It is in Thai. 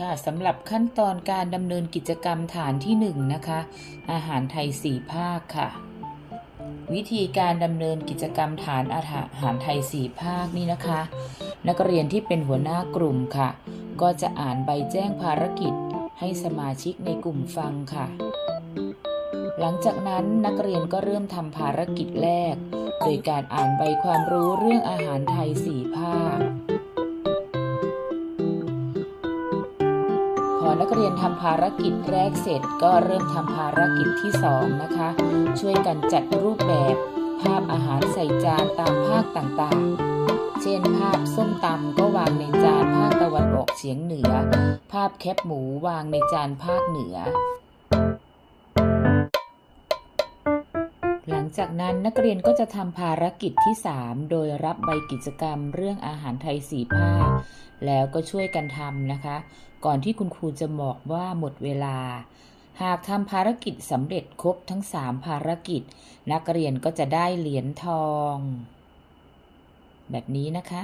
ค่ะสำหรับขั้นตอนการดำเนินกิจกรรมฐานที่1นงนะคะ อาหารไทยสี่ภาคค่ะ วิธีการดำเนินกิจกรรมฐานอาหารไทยสี่ภาคนี่นะคะ นักเรียนที่เป็นหัวหน้ากลุ่มค่ะ ก็จะอ่านใบแจ้งภารกิจให้สมาชิกในกลุ่มฟังค่ะ หลังจากนั้นนักเรียนก็เริ่มทำภารกิจแรก โดยการอ่านใบความรู้เรื่องอาหารไทยสี่ภาค พอนักเรียนทำภารกิจแรกเสร็จ ก็เริ่มทำภารกิจที่สองนะคะ ช่วยกันจัดรูปแบบ ภาพอาหารใส่จานตามภาคต่างๆ เช่นภาพส้มตำก็วางในจานภาคตะวันออกเฉียงเหนือ ภาพแคบหมูวางในจานภาคเหนือ งจากนั้นนักเรียนก็จะทำภารกิจที่ 3 โดยรับใบกิจกรรมเรื่องอาหารไทยสีภาค แล้วก็ช่วยกันทำนะคะ ก่อนที่คุณครูจะบอกว่าหมดเวลา หากทำภารกิจสำเร็จครบทั้ง 3 ภารกิจ นักเรียนก็จะได้เหรียญทอง แบบนี้นะคะ